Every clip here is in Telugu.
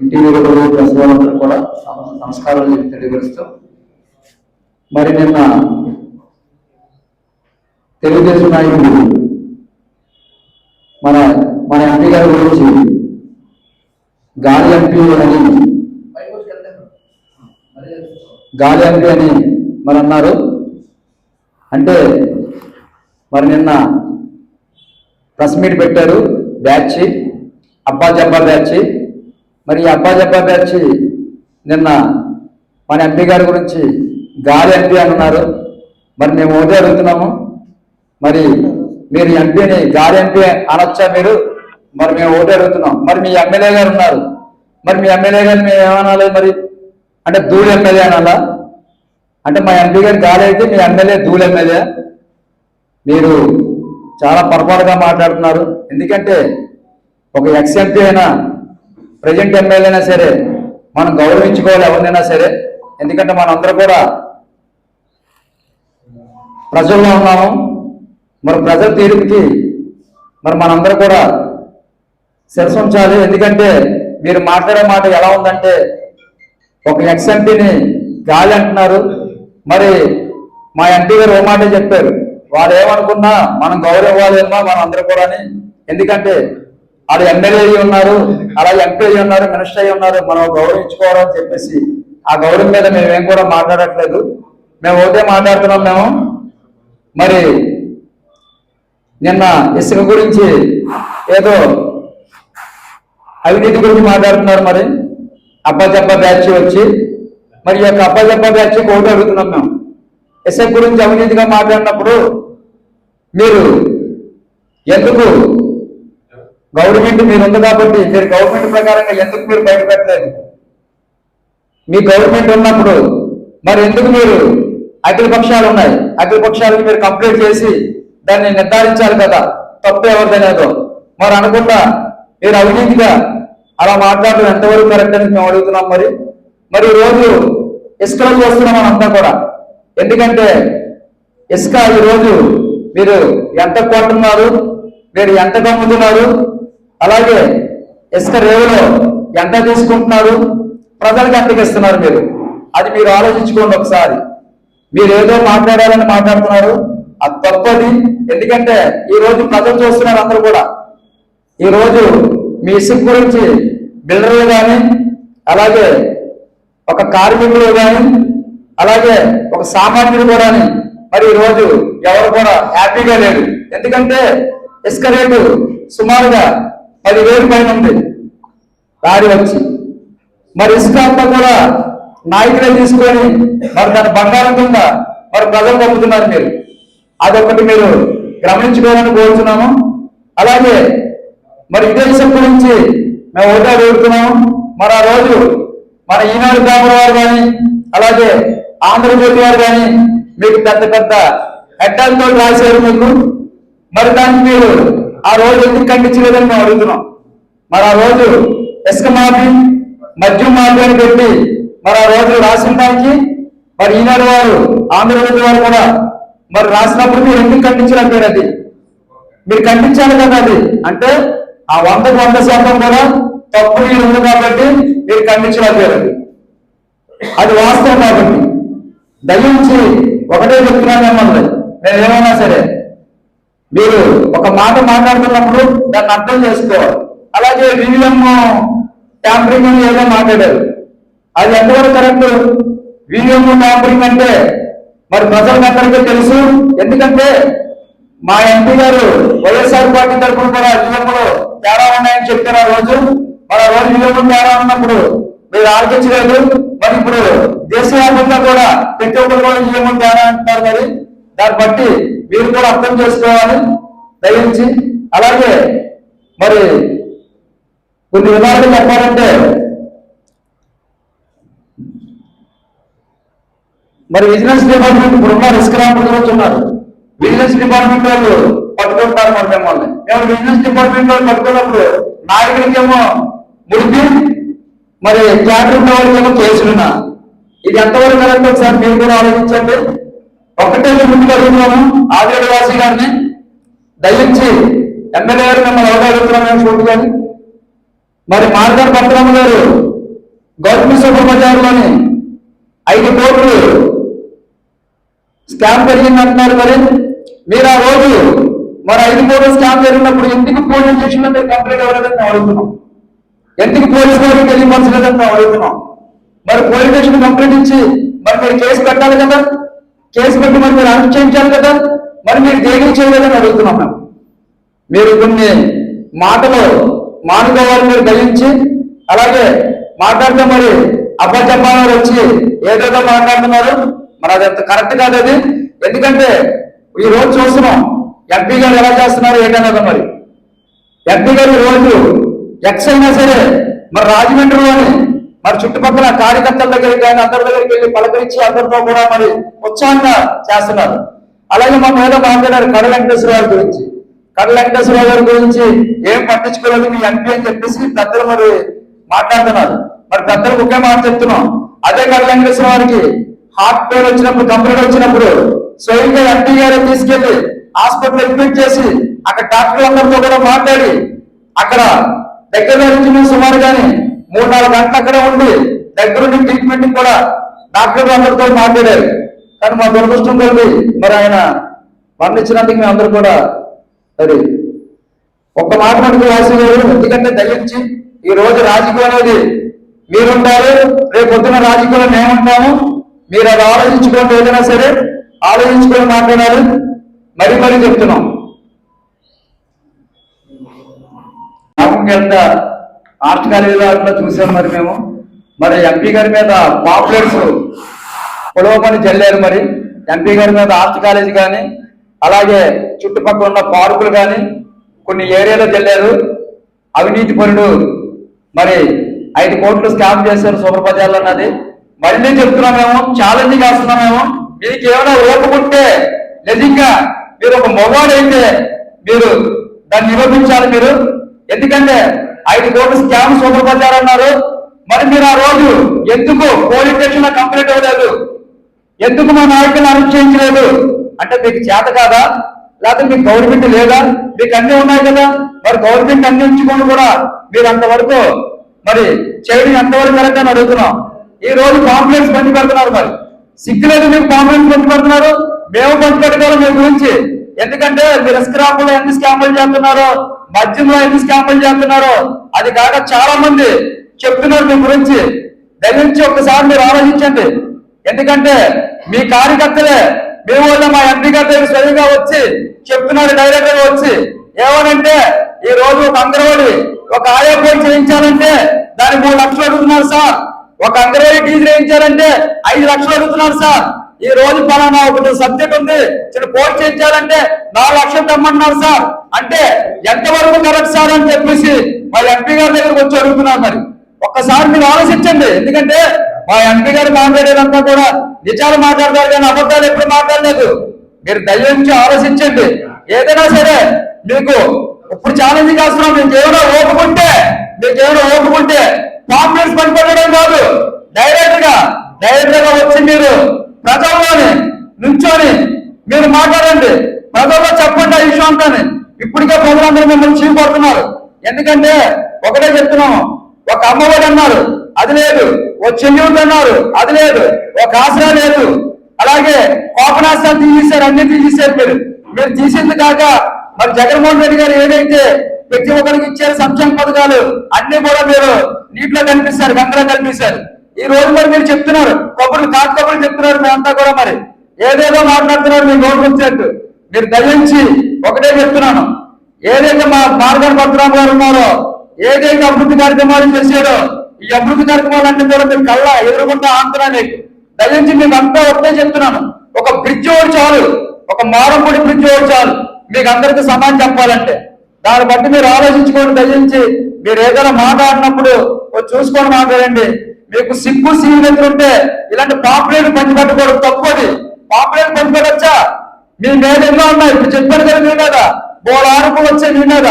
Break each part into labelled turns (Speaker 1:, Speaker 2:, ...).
Speaker 1: ఇంటి ప్రెస్ వాళ్ళందరూ కూడా నమ- నమస్కారాలు చెప్పి తెలియజేస్తూ మరి నిన్న తెలుగుదేశం నాయకుడు మన మన ఎంపీ గారి గురించి గాలి ఎంపీ అని గాలి ఎంపీ అని మరి అన్నారు. అంటే మరి నిన్న ప్రెస్ మీట్ పెట్టారు బ్యాచ్ అబ్బా జబ్బా బ్యాచ్. మరి ఈ అబ్బా జబ్బా బ్యాచ్ నిన్న మన ఎంపీ గారి గురించి గాలి ఎంపీ అంటున్నారు మరి మేము ఒకటే అడుగుతున్నాము. మరి మీరు ఎంపీని గాలి ఎంపీ అనొచ్చా మీరు? మరి మేము ఒకటే అడుగుతున్నాం. మరి మీ ఎమ్మెల్యే గారు ఉన్నారు. మరి మీ ఎమ్మెల్యే గారిని మేము ఏమనాలి మరి? అంటే ధూళి ఎమ్మెల్యే అనాలా? అంటే మా ఎంపీ గారు గాలి అయితే మీ ఎమ్మెల్యే ధూళి ఎమ్మెల్యే. మీరు చాలా పొరపాటుగా మాట్లాడుతున్నారు. ఎందుకంటే ఒక ఎక్స్ ఎంపీ అయినా ప్రజెంట్ ఎమ్మెల్యేనా సరే మనం గౌరవించుకోవాలి ఎవరినైనా సరే ఎందుకంటే మనందరూ కూడా ప్రజల్లో ఉన్నాము. మరి ప్రజల తీర్పుకి మరి మనందరూ కూడా శిరసు ఉంచాలి ఎందుకంటే మీరు మాట్లాడే మాట ఎలా ఉందంటే ఒక ఎక్స్ ఎంపీని గాలి అంటున్నారు. మరి మా ఎంపీ గారు ఓ మాటే చెప్పారు. వాళ్ళు ఏమనుకున్నా మనం గౌరవాలేమో మనం అందరూ కూడా ఎందుకంటే ఆడ ఎమ్మెల్యే ఉన్నారు అలాగే ఎంపీ ఉన్నారు మినిస్టర్ అయ్యి ఉన్నారు మనం గౌరవించుకోవాలని చెప్పేసి ఆ గౌరవం మీద మేమేం కూడా మాట్లాడట్లేదు. మేము ఒకటే మాట్లాడుతున్నాం మేము. మరి నిన్న ఇసుక గురించి ఏదో అవినీతి గురించి మాట్లాడుతున్నారు మరి. అబ్బజబ్బ బ్యాచ్ వచ్చి మరి ఈ యొక్క అబ్బజబ్బ బ్యాచ్ కోట అడుగుతున్నాం మేము. ఇసుక గురించి అవినీతిగా మాట్లాడినప్పుడు మీరు ఎందుకు గవర్నమెంట్ మీరు ఉంది కాబట్టి మీరు గవర్నమెంట్ ప్రకారంగా ఎందుకు మీరు బయట పెట్టలేదు మీ గవర్నమెంట్ ఉన్నప్పుడు మరి ఎందుకు మీరు అఖిల పక్షాలు ఉన్నాయి? అఖిలపక్షాలకు మీరు కంప్లీట్ చేసి దాన్ని నిర్ధారించాలి కదా. తప్పు ఎవరిదనేదో మరి అనుకుంటా మీరు అవినీతిగా అలా మాట్లాడడం ఎంతవరకు కరెక్ట్ అని మేము అడుగుతున్నాం మరి. మరి ఈ రోజు ఇసుకలో చూస్తున్నాం మనంతా కూడా. ఎందుకంటే ఇసుక ఈ రోజు మీరు ఎంత కొంటున్నారు మీరు ఎంత కమ్ముతున్నారు? అలాగే ఇసుక రేవులో ఎంత తీసుకుంటున్నారు? ప్రజలకు ఎంతకి ఇస్తున్నారు మీరు? అది మీరు ఆలోచించుకోండి ఒకసారి. మీరు ఏదో మాట్లాడాలని మాట్లాడుతున్నారు అది తప్పది. ఎందుకంటే ఈ రోజు ప్రజలు చూస్తున్నారు అందరూ కూడా. ఈ రోజు మీ ఇసుక గురించి బిల్డర్లు కానీ అలాగే ఒక కార్మికులు కానీ అలాగే ఒక సామాన్యుడు కూడా మరి ఈరోజు రోజు ఎవరు కూడా హ్యాపీగా లేరు. ఎందుకంటే ఇసుక రేటు సుమారుగా పదివేలు పైన ఉంది. దారి వచ్చి. మరి ఇసుక అంతా కూడా నాయకులే తీసుకొని మరి దాని బంగారం కింద మరి ప్రజలు పంపుతున్నారు మీరు. అదొకటి మీరు గమనించుకోవాలని కోరుతున్నాము అలాగే మరి ఇదే విషయం గురించి మేము ఓటా వేడుతున్నాము మరి ఆ రోజు మన ఈనాడు పేపర్ వారు కానీ అలాగే ఆంధ్రజ్యోతి వారు కానీ మీకు పెద్ద పెద్ద హెడ్డాలతో రాశారు మీకు. మరి దానికి మీరు ఆ రోజు ఎందుకు ఖండించలేదని మేము అడుగుతున్నాం. మరి ఆ రోజు ఇసుక మాఫీ మద్యం మాఫీ అని పెట్టి మరి ఆ రోజు రాసిన దానికి మరి ఈనాడు వారు ఆంధ్రప్రదేశ్ వారు కూడా మరి రాసినప్పుడు మీరు ఎందుకు ఖండించారు అది మీరు ఖండించాలి కదా అది. అంటే ఆ వందకు వంద శాతం కూడా తప్పు మీరు ఉంది కాబట్టి మీరు ఖండించారు అది అది వాస్తవం కాబట్టి దయించి ఒకటే చెప్తున్నాను మిమ్మల్ని. నేను ఏమైనా సరే మీరు ఒక మాట మాట్లాడుతున్నప్పుడు దాన్ని అర్థం చేసుకోవాలి. అలాగే వివిఎం ట్యాంపరింగ్ అని ఏదో మాట్లాడారు. అది ఎంతవరకు కరెక్ట్? వివిఎం ట్యాంపరింగ్ అంటే మరి ప్రజలకు అందరికీ తెలుసు. ఎందుకంటే మా ఎంపీ గారు వైఎస్ఆర్ పార్టీ తరఫున కూడా వివిఎంలో తేడా ఉన్నాయని చెప్పారు ఆ రోజు. మరి ఆ రోజు వివిఎం తేడా ఉన్నప్పుడు మీరు ఆలోచించలేదు. మరి ఇప్పుడు దేశవ్యాప్తంగా కూడా ప్రతి ఒక్కరు కూడా వివిఎం తేడా అంటున్నారు మరి. దాన్ని బట్టి మీరు కూడా అర్థం చేసుకోవాలి దయించి. అలాగే మరి కొన్ని విధాలుగా చెప్పాలంటే మరి విజిలెన్స్ డిపార్ట్మెంట్ ఇప్పుడు రిస్క్ ఇస్కరాంపుల గురించి ఉన్నారు విజిలెన్స్ డిపార్ట్మెంట్ వాళ్ళు పట్టుకుంటారు మరి మిమ్మల్ని. మేము విజిలెన్స్ డిపార్ట్మెంట్ వాళ్ళు పట్టుకున్నప్పుడు నాయకుడికేమో ముడిపి మరి క్యాటర్ ఉన్న వాళ్ళకేమో కేసులున్నా. ఇది ఎంతవరకు కరెక్ట్ ఒకసారి మీరు కూడా ఆలోచించండి. ఒకటే ముందుకు అడుగుతున్నాము ఆదిరెడ్డి వాసి గారిని దయించి ఎమ్మెల్యే గారు మిమ్మల్ని ఎవరు అడుగుతున్నాం చూడు కానీ మరి మార్గార్ పట్టణం గారు గవర్నమెంట్ సూపర్ బజార్లోని ఐదు కోట్లు స్కామ్ పెరిగింది అంటున్నారు మరి. మీరు ఆ రోజు మరి ఐదు కోట్లు స్కామ్ జరిగినప్పుడు ఎందుకు పోలీస్ స్టేషన్లో మీరు కంప్లైంట్ అవ్వలేదని మేము అడుగుతున్నాం. ఎందుకు పోలీస్ వారికి తెలియపరచలేదని మేము అడుగుతున్నాం. మరి పోలీస్ స్టేషన్ కంప్లైంట్ ఇచ్చి మరి మీరు కేసు పెట్టాలి కదా. కేసు పెట్టి మరి మీరు అరెస్ట్ చేయించాలి కదా? మరి మీరు దేనికి చేయలేదని అడుగుతున్నాం మేము. మీరు కొన్ని మాటలు మానుకోవాలని మీరు గ్రహించి అలాగే మాట్లాడితే మరి అప్పచెప్పాలని వచ్చి ఏదేదో మాట్లాడుతున్నారు మరి అది అంత కరెక్ట్ కాదు అది. ఎందుకంటే ఈ రోజు చూస్తున్నాం ఎంపీ గారు ఎలా చేస్తున్నారు ఏంటనేది మరి. ఎంపీ గారు ఈ రోజు ఎక్స్ అయినా సరే మరి రాజమండ్రిలోని మరి చుట్టుపక్కల కార్యకర్తల దగ్గరికి కానీ అందరి దగ్గరికి వెళ్ళి పలకరించి అందరితో కూడా మరి ఉత్సాహంగా చేస్తున్నారు. అలాగే మా మీద మాట్లాడారు కడ వెంకటేశ్వర గారి గురించి. కడ వెంకటేశ్వర గారి గురించి ఏం పట్టించుకోలేదు మీ ఎంపీ అని చెప్పేసి పెద్దలు మరి మాట్లాడుతున్నారు. మరి పెద్దలు ఒకే మాట చెప్తున్నాం. అదే కడ వెంకటేశ్వర గారికి హార్ట్ పెయిన్ వచ్చినప్పుడు కంప్లైంట్ వచ్చినప్పుడు స్వయంగా ఎంపీ గారే తీసుకెళ్ళి హాస్పిటల్ అడ్మిట్ చేసి అక్కడ డాక్టర్లందరితో కూడా మాట్లాడి అక్కడ దగ్గర నుంచి సుమారు కానీ మూడు నాలుగు గంటలు అక్కడే ఉండి దగ్గరుండి ట్రీట్మెంట్ కూడా డాక్టర్లు అందరితో మాట్లాడారు. కానీ మా దురదృష్టం కలిగి మరి ఆయన మరణించినందుకు మేము అందరూ కూడా మరి ఒక్క మాట మటుకు వాసి గారు ఎందుకంటే దయించి ఈ రోజు రాజకీయం అనేది మీరుంటారు రేపు పొద్దున రాజకీయంలో మేముంటాము. మీరు అది ఆలోచించుకోండి ఏదైనా సరే ఆలోచించుకొని మాట్లాడాలి. మరి మరి చెప్తున్నాం. కింద ఆర్ట్ కాలేజీలో అట్లా చూసాం మరి మేము. మరి ఎంపీ గారి మీద పాపులర్స్ పొడవమని చెల్లారు మరి. ఎంపీ గారి మీద ఆర్ట్ కాలేజీ కానీ అలాగే చుట్టుపక్కల ఉన్న పార్కులు కానీ కొన్ని ఏరియాలో చెల్లారు అవినీతి పరుడు మరి ఐదు కోట్లు స్కామ్ చేశారు సూపర్ బజార్లో అన్నది. మళ్ళీ చెప్తున్నామేమో ఛాలెంజ్ చేస్తున్నామేమో మీకు ఏమైనా ఓపుకుంటే నిజంగా మీరు ఒక మొగాడైతే మీరు దాన్ని నిరూపించాలి మీరు. ఎందుకంటే ఐదు కోట్లు స్కామ్ సూపర్ బజార్ అన్నారు. మరి మీరు ఆ రోజు ఎందుకు పోలీస్ స్టేషన్లో కంప్లైంట్ అవ్వలేదు ఎందుకు మా నాయకులు అరెస్ట్ చేయించలేదు? అంటే మీకు చేత కాదా? లేకపోతే మీకు గవర్నమెంట్ లేదా? మీకు అన్ని ఉన్నాయి కదా? మరి గవర్నమెంట్ అన్ని ఉంచుకొని కూడా మీరు అంతవరకు మరి చేయడం ఎంతవరకు కరెక్ట్ అని అడుగుతున్నాం. ఈ రోజు కాంప్లెక్స్ పంచి పెడుతున్నారు మరి. సిగ్గులేదు మీకు కాంప్లెక్స్ పంచి పెడుతున్నారు? మేము పంచి పెట్టుకోవాలి మీ గురించి. ఎందుకంటే మీరు స్క్రాపులో ఎన్ని స్కామ్లు చేస్తున్నారో మద్యంలో ఎందుకు స్కాపం చేస్తున్నారో? అది కాక చాలా మంది చెప్తున్నారు మీ గురించి. దయచేసి ఒక్కసారి మీరు ఆలోచించండి. ఎందుకంటే మీ కార్యకర్తలే మీ వల్ల మా ఎంపీ గారి దగ్గర స్వయంగా వచ్చి చెప్తున్నారు డైరెక్టర్ వచ్చి. ఏమనంటే ఈ రోజు ఒక అంగన్వాడి ఒక ఆయా పోయి చేయించాలంటే దానికి మూడు లక్షలు అడుగుతున్నారు సార్. ఒక అంగన్వాడి టీచర్ చేయించాలంటే ఐదు లక్షలు అడుగుతున్నారు సార్. ఈ రోజు పలానా ఒకటి సబ్జెక్ట్ ఉంది. చిన్న పోస్ట్ చేయించాలంటే నాలుగు లక్షలు తెమ్మంటున్నారు సార్. అంటే ఎంతవరకు కరెక్ట్ సార్ అని చెప్పేసి మా ఎంపీ గారి దగ్గరకు వచ్చి అడుగుతున్నారు మరి. ఒక్కసారి మీరు ఆలోచించండి. ఎందుకంటే మా ఎంపీ గారు మాట్లాడేదంతా కూడా నిజాలు మాట్లాడతారు కానీ అబద్ధాలు ఎప్పుడు మాట్లాడలేదు. మీరు దయించి ఆలోచించండి. ఏదైనా సరే మీకు ఇప్పుడు ఛాలెంజ్ చేస్తున్నాం. మీకు ఏమైనా ఓపుకుంటే మీకు ఏమైనా ఓపుకుంటే కాన్ఫిడెన్స్ పనిపడడం కాదు. డైరెక్ట్గా డైరెక్ట్గా వచ్చి మీరు ప్రజల్లోనే నుంచొని మీరు మాట్లాడండి. ప్రజల్లో చెప్పండి ఆ విషయం అంతానే ఇప్పటికే ప్రజలందరూ మిమ్మల్ని చీపడుతున్నారు ఎందుకంటే ఒకటే చెప్తున్నాము. ఒక అమ్మఒడి అన్నారు అది లేదు. ఒక చెయ్యూరు అన్నారు అది లేదు. ఒక ఆసరా లేదు. అలాగే కోపనాశాలు తీసేశారు అన్ని తీసేశారు మీరు. మీరు తీసింది కాక మరి జగన్మోహన్ రెడ్డి గారు ఏదైతే ప్రతి ఒక్కరికి ఇచ్చే సంక్షేమ పథకాలు అన్ని కూడా మీరు నీటిలో కనిపిస్తారు గంగలో కనిపిస్తారు. ఈ రోజు మరి మీరు చెప్తున్నారు. కొబ్బరి కాకు కబుర్లు చెప్తున్నారు మేమంతా కూడా మరి. ఏదేదో మాట్లాడుతున్నారు మీ గవర్నమెంట్ వచ్చినట్టు మీరు దయించి ఒకటే చెప్తున్నాను. ఏదైతే మా మార్గన్ పరశురామ గారు ఉన్నారో ఏదైతే అభివృద్ధి కార్యక్రమాలు చేశాడో ఈ అభివృద్ధి కార్యక్రమాలన్నీ కూడా మీరు కళ్ళ ఎదురుకుంటా నీకు దయించి మీకు అంతా ఒకటే చెప్తున్నాను. ఒక బ్రిడ్జ్ ఒకటి చాలు. ఒక మారంపూడి బ్రిడ్జ్ ఒకటి చాలు. మీకు అందరికీ సమానం చెప్పాలంటే. దాన్ని బట్టి మీరు ఆలోచించుకోండి. దయించి మీరు ఏదైనా మాట్లాడినప్పుడు చూసుకొని మాట్లాడండి. మీకు సిగ్గు సీనియర్ ఉంటే ఇలాంటి పాపులేట్ పంచిపెట్టకూడదు తక్కువది. పాపులేట్ పంచిపెట్టచ్చా మీ మీద ఎన్నో ఉన్నాయి. ఇప్పుడు చెప్పారు కదా మీ మీద బోల ఆరుపు వచ్చే మీ మీద.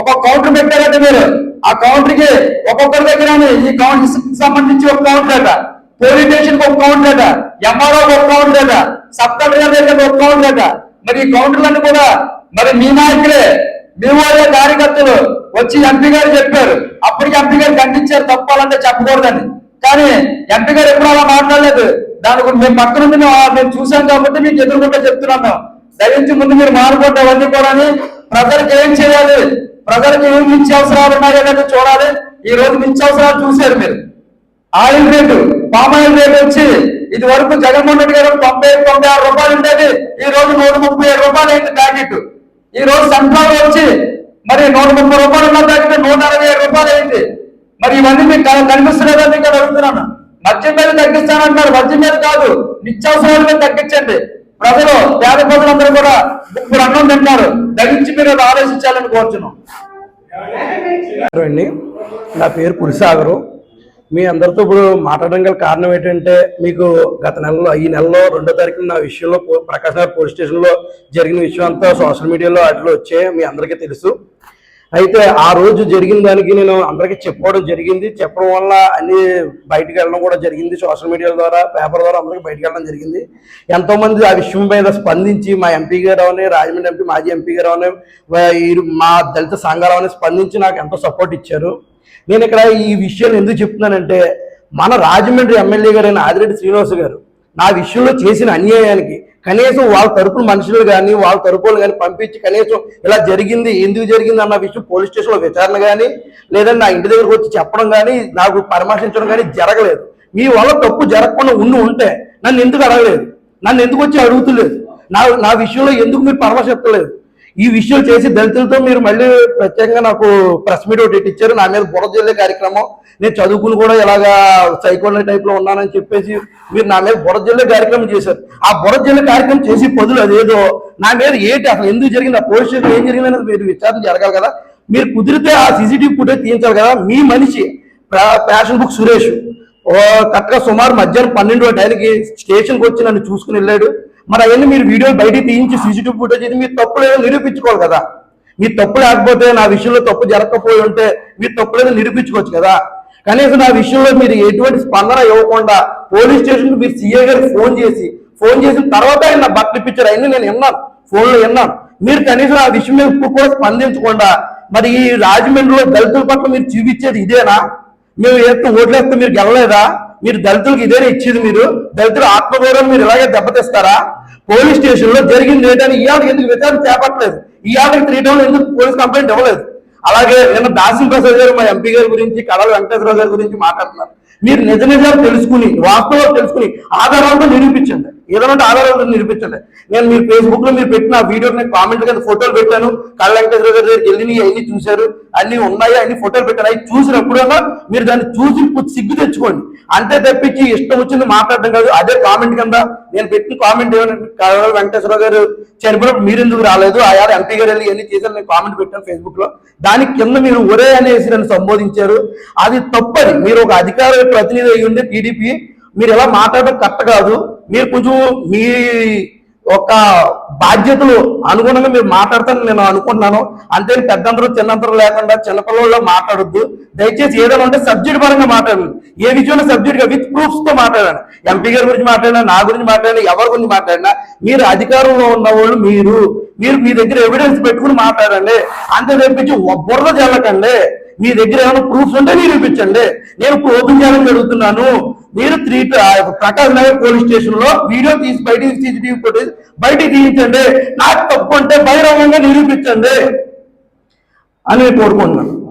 Speaker 1: ఒక కౌంటర్ పెట్టారంటే మీరు. ఆ కౌంటర్కి ఒక్కొక్కరి దగ్గర ఈ కౌంటర్ సంబంధించి ఒక కౌంటర్ అట. పోలీస్ స్టేషన్ ఒక కౌంటర్ అట. ఎంఆర్ఓ ఒక కౌంటర్ అట. సబ్ కలెక్టర్ దగ్గర ఒక కౌంటర్ అట. మరి ఈ కౌంటర్లన్నీ కూడా మరి మీ నాయకులే మీ వాళ్ళే కార్యకర్తలు. వచ్చి ఎంపీ గారు చెప్పారు. అప్పటికి ఎంపీ గారు ఖండించారు. తప్పాలంటే చెప్పకూడదని. కానీ ఎంపీ గారు ఎప్పుడు అలా మాట్లాడలేదు? దాని గురించి మేము పక్కన ఉండి మేము చూసాం కాబట్టి మీకు ఎదుర్కొంటే చెప్తున్నాం మేము దయించి ముందు మీరు మానుకుంటే అవన్నీ కూడా ప్రజలకు ఏం చేయాలి? ప్రజలకు ఏం నిత్యావసరాలు ఉన్నాయో అనేది చూడాలి. ఈ రోజు నిత్యావసరాలు చూశారు మీరు. ఆయిల్ రేటు పామాయిల్ రేటు వచ్చి ఇది వరకు జగన్మోహన్ రెడ్డి గారు తొంభై తొంభై ఆరు రూపాయలు ఉండేది. ఈ రోజు నూట ముప్పై ఏడు రూపాయలు అయింది ప్యాకెట్. ఈ రోజు సన్ఫ్లవర్ వచ్చి మరి నూట ముప్పై రూపాయలు ఉన్న ప్యాకెట్ నూట అరవై ఏడు రూపాయలు అయింది. మరి ఇవన్నీ మీకు కన- మీకు అడుగుతున్నాను. మద్యం మీద తగ్గిస్తానంటున్నారు. మద్యం మీద కాదు నిత్యావసరాల మీద తగ్గించండి. ప్రజలు పేద ప్రజలందరూ కూడా ఇప్పుడు అన్నం తింటారు తగ్గించి మీరు ఆలోచించాలని కోరుచున్నాం.
Speaker 2: అండి నా పేరు పురిసాగరు మీ అందరితో ఇప్పుడు మాట్లాడడం గల కారణం ఏంటంటే మీకు గత నెలలో ఈ నెలలో రెండో తారీఖున నా విషయంలో పో- ప్రకాశ్ నగర్ పోలీస్ స్టేషన్లో జరిగిన విషయం అంతా సోషల్ మీడియాలో వాటిలో వచ్చాయి మీ అందరికీ తెలుసు. అయితే ఆ రోజు జరిగిన దానికి నేను అందరికీ చెప్పుకోవడం జరిగింది. చెప్పడం వల్ల అన్ని బయటికి వెళ్ళడం కూడా జరిగింది. సోషల్ మీడియా ద్వారా పేపర్ ద్వారా అందరికీ బయటకు వెళ్ళడం జరిగింది. ఎంతోమంది ఆ విషయం మీద స్పందించి మా ఎంపీ గారు అని రాజమండ్రి ఎంపీ మాజీ ఎంపీ గారు అని మా దళిత సంఘాలు అని స్పందించి నాకు ఎంతో సపోర్ట్ ఇచ్చారు. నేను ఇక్కడ ఈ విషయాన్ని ఎందుకు చెప్తున్నానంటే మన రాజమండ్రి ఎమ్మెల్యే గారైన ఆదిరెడ్డి శ్రీనివాస్ గారు నా విషయంలో చేసిన అన్యాయానికి కనీసం వాళ్ళ తరపున మనుషులు కానీ వాళ్ళ తరపులు కానీ పంపించి కనీసం ఇలా జరిగింది ఎందుకు జరిగింది అన్న విషయం పోలీస్ స్టేషన్లో విచారణ కానీ లేదంటే నా ఇంటి దగ్గరకు వచ్చి చెప్పడం కానీ నాకు పరామర్శించడం కానీ జరగలేదు. మీ వల్ల తప్పు జరగకుండా ఉండి ఉంటే నన్ను ఎందుకు అడగలేదు? నన్ను ఎందుకు వచ్చి అడుగుతలేదు? నా నా విషయంలో ఎందుకు మీరు పరామర్శించలేదు? ఈ విషయం చేసి దళితులతో మీరు మళ్ళీ ప్రత్యేకంగా నాకు ప్రెస్ మీట్ ఒకటి ఇచ్చారు. నా మీద బుర్ర జల్లే కార్యక్రమం. నేను చదువుకుని కూడా ఇలాగా సైకోల్ టైప్లో ఉన్నానని చెప్పేసి మీరు నా మీద బుర్ర జల్లే కార్యక్రమం చేశారు. ఆ బుర్ర జల్లే కార్యక్రమం చేసి పదులు అదేదో నా మీద ఏంటి అసలు ఎందుకు జరిగింది? ఆ పోలీస్ స్టేషన్ ఏం జరిగింది అనేది మీరు విచారణ జరగాలి కదా. మీరు కుదిరితే ఆ సీసీటీవీ ఫుటేజ్ తీయించాలి కదా. మీ మనిషి ప్యాషన్ బుక్ సురేష్. ఓ కరెక్ట్గా సుమారు మధ్యాహ్నం పన్నెండు టైంకి స్టేషన్కి వచ్చి నన్ను చూసుకుని వెళ్ళాడు. మరి అవన్నీ మీరు వీడియో బయటికి తీయించి సీసీటీవీ ఫుటేజ్ ఇది మీరు తప్పు లేదో నిరూపించుకోవాలి కదా. మీ తప్పు లేకపోతే నా విషయంలో తప్పు జరగకపోయి ఉంటే మీరు తప్పు లేదో నిరూపించుకోవచ్చు కదా. కనీసం నా విషయంలో మీరు ఎటువంటి స్పందన ఇవ్వకుండా పోలీస్ స్టేషన్కి మీరు సీఏ గారికి ఫోన్ చేసి ఫోన్ చేసిన తర్వాత ఆయన నా బట్టలు ఇప్పించారు. అవన్నీ నేను విన్నాను. ఫోన్లో విన్నాను. మీరు కనీసం ఆ విషయం మీద ఇప్పుడు కూడా స్పందించకుండా మరి ఈ రాజమండ్రిలో దళితుల పట్ల మీరు చూపించేది ఇదేనా? మేము వేస్తే ఓట్లేస్తే మీరు గెలలేదా మీరు దళితులకు ఇదేనా ఇచ్చేది మీరు? దళితుల ఆత్మగౌరవం మీరు ఇలాగే దెబ్బతీస్తారా? పోలీస్ స్టేషన్లో జరిగింది ఏంటని ఆవిడకి ఎందుకు విచారణ చేపట్టలేదు? ఇవాళకి త్రీ టౌన్ ఎందుకు పోలీస్ కంప్లైంట్ ఇవ్వలేదు? అలాగే నిన్న దాసం ప్రసాద్ గారు మా ఎంపీ గారి గురించి కళల వెంకటేశ్వరరావు గారి గురించి మాట్లాడుతున్నారు. మీరు నిజ నిజాలు తెలుసుకుని వాస్తవాలు తెలుసుకుని ఆధారాలతో నిరూపించండి. ఏదైనా ఆధారాలు నిరూపించండి నేను మీరు ఫేస్బుక్లో మీరు పెట్టిన వీడియో నేను కామెంట్ కింద ఫోటోలు పెట్టాను. కళ్ళ వెంకటేశ్వర గారి దగ్గరికి వెళ్ళి అన్ని చూశారు. అన్ని ఉన్నాయి అన్ని ఫోటోలు పెట్టాను. అవి చూసినప్పుడేమో మీరు దాన్ని చూసి సిగ్గు తెచ్చుకోండి. అంతే తప్పించి ఇష్టం వచ్చింది మాట్లాడడం కాదు. అదే కామెంట్ కింద నేను పెట్టిన కామెంట్ ఏమంటే కళ్ళ వెంకటేశ్వర గారు చనిపోయినప్పుడు మీరు ఎందుకు రాలేదు ఆయా ఎంపీ గారు వెళ్ళి ఎన్ని చేశారు నేను కామెంట్ పెట్టాను ఫేస్బుక్లో. దాని కింద మీరు ఒరే అనేసి నన్ను సంబోధించారు. అది తప్పది. మీరు ఒక అధికార ప్రతినిధి అయి ఉండే టీడీపీ మీరు ఎలా మాట్లాడడం కరెక్ట్ కాదు. మీరు కొంచెం మీ ఒక బాధ్యతలు అనుగుణంగా మీరు మాట్లాడతారని నేను అనుకుంటున్నాను. అంతే పెద్దంతరం చిన్నంతరం లేకుండా చిన్నపిల్లల్లో మాట్లాడొద్దు. దయచేసి ఏదైనా ఉంటే సబ్జెక్ట్ పరంగా మాట్లాడండి. ఏ విషయంలో సబ్జెక్ట్గా విత్ ప్రూఫ్స్తో తో ఎంపీ గారి గురించి మాట్లాడినా నా గురించి మాట్లాడినా ఎవరి గురించి మాట్లాడినా మీరు అధికారంలో ఉన్న వాళ్ళు మీరు. మీరు మీ దగ్గర ఎవిడెన్స్ పెట్టుకుని మాట్లాడండి. అంతే తెప్పించి బుర్ర చల్లకండి మీ దగ్గర ఏమైనా ప్రూఫ్స్ ఉంటే నిరూపించండి నేను ఇప్పుడు ఓపెన్ చేయాలని అడుగుతున్నాను మీరు త్రీ ప్రకాశ్ నగర్ పోలీస్ స్టేషన్లో వీడియో తీసి బయటికి సీసీటీవీ ఫుటేజ్ బయటికి తీయించండి. నాకు తప్పు అంటే బహిరంగంగా నిరూపించండి. అని కోరుకుంటున్నాను.